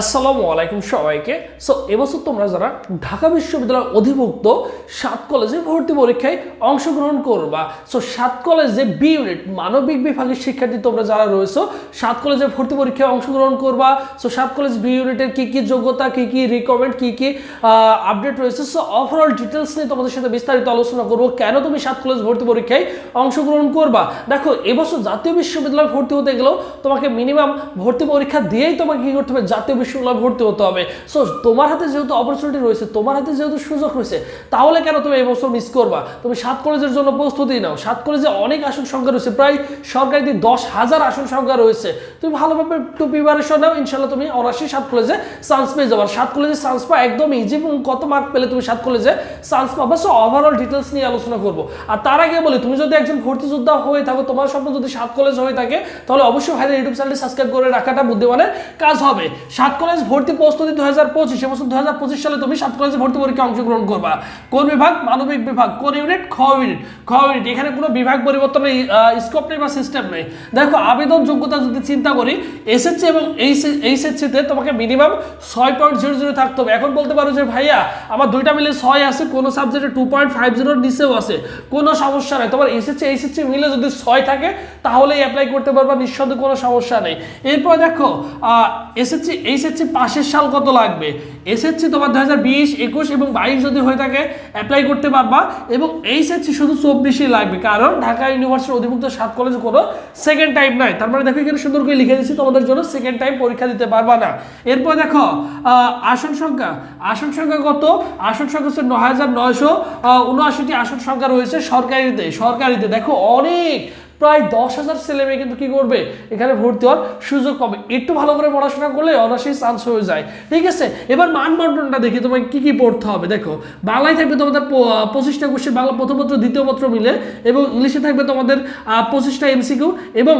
আসসালামু আলাইকুম সবাইকে। সো এবছর তোমরা যারা ঢাকা বিশ্ববিদ্যালয়ের অধিভুক্ত সাত কলেজে ভর্তি পরীক্ষায় অংশগ্রহণ করবা সো সাত কলেজে বি ইউনিট মানবিক বিভাগের শিক্ষার্থী তোমরা যারা রয়েছো, সাত কলেজে ভর্তি পরীক্ষায় অংশগ্রহণ করবা সো সাত কলেজ বি ইউনিটের কী কী যোগ্যতা, কী কী রিকমেন্ড কী কী আপডেট রয়েছে সো ওভারঅল ডিটেলস নিয়ে তোমাদের সাথে বিস্তারিত আলোচনা করব, কেন তুমি সাত কলেজ ভর্তি পরীক্ষায় অংশগ্রহণ করবা? দেখো, এবছর জাতীয় বিশ্ববিদ্যালয়ে ভর্তি হতে গেলেও তোমাকে মিনিমাম ভর্তি পরীক্ষা দিয়েই তোমাকে কী করতে হবে? জাতীয় বিশ্ববিদ্যালয়ে ভর্তি হতে হবে। সো তোমার হাতে যেহেতু অপরচুনিটি রয়েছে, তোমার হাতে যেহেতু সুযোগ রয়েছে, তাহলে কেন তুমি এই বছর মিস করবা? তুমি সাত কলেজের জন্য প্রস্তুতি নাও। সাত কলেজে অনেক আসন সংখ্যা রয়েছে, প্রায় সরকারিতে দশ হাজার আসন সংখ্যা রয়েছে। তুমি ভালোভাবে একটু প্রিপারেশন নাও, ইনশাল্লাহ তুমি অনার্সই সাত কলেজে চান্স পেয়ে যাবে। আর সাত কলেজে চান্স পাওয়া একদম ইজি এবং কত মার্ক পেলে তুমি সাত কলেজে চান্স পাবা? সো ওভারঅল ডিটেলস নিয়ে আলোচনা করব। আর তার আগে বলি, তুমি যদি একজন ভর্তি যোদ্ধা হয়ে থাকো, তোমার স্বপ্ন যদি সাত কলেজ হয়ে থাকে, তাহলে অবশ্যই ভাইদের ইউটিউব চ্যানেলটি সাবস্ক্রাইব করে রাখাটা বুদ্ধিমানের কাজ হবে। সাত কলেজ ভর্তি প্রস্তুতি দু হাজার পঁচিশ এবছর দু হাজার পঁচিশ সালে তুমি সাত কলেজে ভর্তি পরীক্ষা অংশগ্রহণ করবা। কোন বিভাগ? মানবিক বিভাগ। কোন ইউনিট খ ইউনিট খ ইউনিট এখানে কোনো বিভাগ পরিবর্তনের স্কোপ নেই বা সিস্টেম নেই। দেখো, আবেদন যোগ্যতা যদি চিন্তা করি এসএসসি এবং এইচএসসিতে তোমাকে মিনিমাম ছয় পয়েন্ট জিরো জিরো থাকতে হবে। এখন বলতে পারো যে, ভাইয়া, আমার দুইটা মিলে ছয় আছে, কোনো সাবজেক্টে টু পয়েন্ট ফাইভ জিরোর নিচেও আছে। কোনো সমস্যা নেই। তোমার এসএসসি এইচএসসি মিলে যদি ছয় থাকে, তাহলেই অ্যাপ্লাই করতে পারবা। নিঃসন্দেহে কোনো সমস্যা নেই। এরপর দেখো এসএসসি এইচএসসি পাশের সাল কত লাগবে? এসএসসি তোমার দু হাজার বিশ, একুশ এবং বাইশ যদি হয়ে থাকে অ্যাপ্লাই করতে পারবা এবং এইচএসসি শুধু চব্বিশই লাগবে। কারণ ঢাকা ইউনিভার্সিটির অধিভুক্ত সাত কলেজে কোনো সেকেন্ড টাইম নাই। তার মানে দেখো এখানে সুন্দর করে লিখে দিচ্ছি তোমাদের জন্য সেকেন্ড টাইম পরীক্ষা দিতে পারবা না। এরপর দেখো আসন সংখ্যা। আসন সংখ্যা কত? আসন সংখ্যা হচ্ছে নয় হাজার নয়শো উনআশিটি আসন সংখ্যা রয়েছে সরকারিতে। সরকারিতে দেখো অনেক প্রায় দশ হাজার ছেলে মেয়ে কিন্তু কি করবে? এখানে ভর্তি হওয়ার সুযোগ পাবে। একটু ভালো করে পড়াশোনা করলে অনার্সই চান্স হয়ে যায়। ঠিক আছে? এবার মানমন্ডনটা দেখি তোমাকে কি কি পড়তে হবে? দেখো, বাংলায় থাকবে তোমাদের পঁচিশটা কোশ্চেন বাংলা প্রথম পত্র দ্বিতীয় পত্র মিলে, এবং ইংলিশে থাকবে তোমাদের পঁচিশটা এমসিকিউ এবং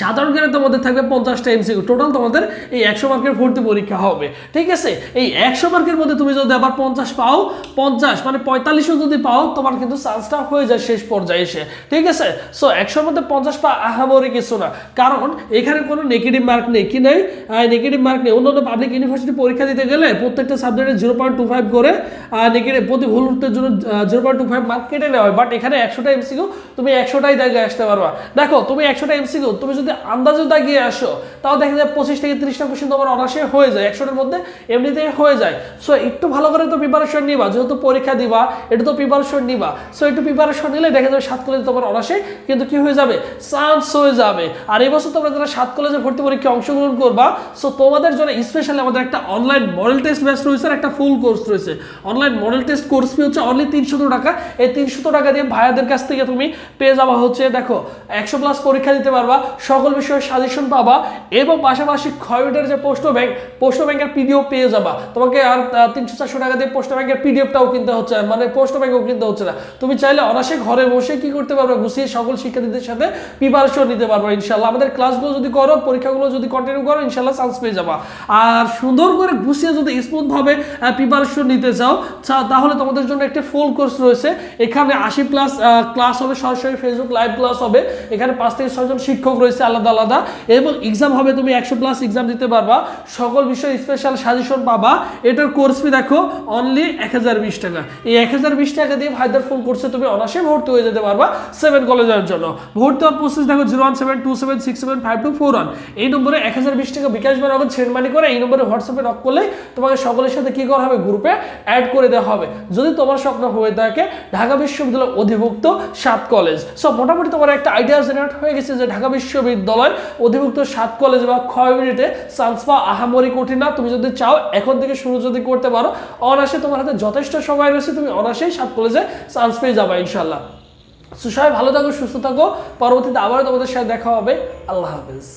সাধারণ জ্ঞানে তোমাদের থাকবে পঞ্চাশটা এমসিকিউ টোটাল তোমাদের এই একশো মার্কের ভর্তি পরীক্ষা হবে। ঠিক আছে? এই একশো মার্কের মধ্যে তুমি যদি আবার পঞ্চাশ পাও, পঞ্চাশ মানে পঁয়তাল্লিশও যদি পাও, তোমার কিন্তু চান্সটা হয়ে যায় শেষ পর্যায়ে এসে। ঠিক আছে? সো একশোর মধ্যে পঞ্চাশ পা আহামরি কিছু না। কারণ এখানে কোনো নেগেটিভ মার্ক নেই। কি নেই? নেগেটিভ মার্ক নেই। অন্য অন্য পাবলিক ইউনিভার্সিটি পরীক্ষা দিতে গেলে প্রত্যেকটা সাবজেক্টে জিরো পয়েন্ট টু ফাইভ করে নেগেটিভ প্রতি ভুল উত্তরের জন্য zero point two five mark কেটে নেওয়া হয়। বাট এখানে একশোটা এমসিকিউ তুমি একশোটাই জায়গায় আসতে পারবা। দেখো, তুমি একশোটা এমসিকিউ তুমি যদি আন্দাজে দাগিয়ে আসো, তাও দেখা যায় পঁচিশ থেকে তিরিশটা কোশ্চেন তোমার অনার্সে হয়ে যায় একশোটার মধ্যে এমনিতেই হয়ে যায়। সো একটু ভালো করে তো প্রিপারেশন নিবা, যেহেতু পরীক্ষা দিবা এটা তো প্রিপারেশন নিবা। সো একটু প্রিপারেশন নিলে দেখা যাবে সাত কলেজে তোমার অনার্সে কিন্তু কি হয়ে যাবে? চান্স হয়ে যাবে। আর এবছর তোমরা যারা সাত কলেজে ভর্তি পরীক্ষায় অংশগ্রহণ করবা সো তোমাদের জন্য স্পেশালি আমাদের একটা অনলাইন মডেল টেস্ট ব্যাচ রয়েছে আর একটা ফুল কোর্স রয়েছে। Online model test course fee হচ্ছে অনলি তিনশো টাকা। এই তিনশো টাকা দিয়ে ভাইয়াদের কাছ থেকে তুমি পেয়ে যাওয়া হচ্ছে, দেখো, একশো প্লাস পরীক্ষা দিতে পারবা। সকল বিষয়ে সাজেশন পাবা। এবং পাশাপাশি ক্ষয়টার যে পোস্ট ব্যাংক পোস্ট ব্যাংকের পিডিএফ পেয়ে যাবা। তোমাকে আর তিনশো চারশো টাকা দিয়ে পোস্ট ব্যাংকের পিডিএফটাও কিনতে হচ্ছে না, মানে পোস্ট ব্যাংকও কিনতে হচ্ছে না। তুমি চাইলে অনাসে ঘরে বসে কি করতে পারবে? গুছিয়ে সকল শিক্ষার্থীদের সাথে প্রিপারেশন নিতে পারব ইনশাল্লাহ আমাদের ক্লাসগুলো যদি করো পরীক্ষাগুলো যদি কন্টিনিউ করো ইনশাল্লাহ চান্স পেয়ে যাবা। আর সুন্দর করে গুছিয়ে যদি স্মুথভাবে প্রিপারেশন নিতে চাও তাহলে তোমাদের জন্য একটি ফুল কোর্স রয়েছে। এখানে আশি প্লাস ক্লাস হবে সরাসরি ফেসবুক লাইভ ক্লাস হবে। এখানে পাঁচ থেকে ছয়জন শিক্ষক রয়েছে। আলাদা আলাদা এবং এক্সাম হবে তুমি একশো প্লাস এক্সাম দিতে পারবা। সকল বিষয়ে স্পেশাল সাজেশন পাবা। এটার কোর্স ফি দেখো অনলি এক হাজার বিশ টাকা। এই এক হাজার বিশ টাকা দিয়ে ভাইদার ফুল কোর্সে তুমি অনাসে ভর্তি হয়ে যেতে পারবা সেভেন কলেজের জন্য। ভর্তি হওয়ার প্রসেস দেখো zero one seven two seven six seven five two four one এই নম্বরে এক হাজার বিশ টাকা বিকাশ বা নগদ সেন্ড মানি করে এই নম্বরে হোয়াটসঅ্যাপে নক করলে তোমাকে সকলের সাথে কি করা হবে গ্রুপে অ্যাড করে দেওয়া হবে। যদি তোমার স্বপ্ন হয়ে থাকে, ঢাকা বিশ্ববিদ্যালয় অধিভুক্ত সাত কলেজ সো মোটামুটি তোমার একটা আইডিয়া জেনারেট হয়ে গেছে যে ঢাকা বিশ্ববিদ্যালয় অধিভুক্ত সাত কলেজ বা ক্ষয় ইউনিটে চান্স আহামরি কঠিন না। তুমি যদি চাও, এখন থেকে শুরু যদি করতে পারো অনাসে তোমার হাতে যথেষ্ট সময় রয়েছে, তুমি অনাসেই সাত কলেজে চান্স পেয়ে যাবে ইনশাল্লাহ সো সবাই ভালো থাকো, সুস্থ থাকো। পরবর্তীতে আবারও তোমাদের সাথে দেখা হবে। আল্লাহ হাফেজ।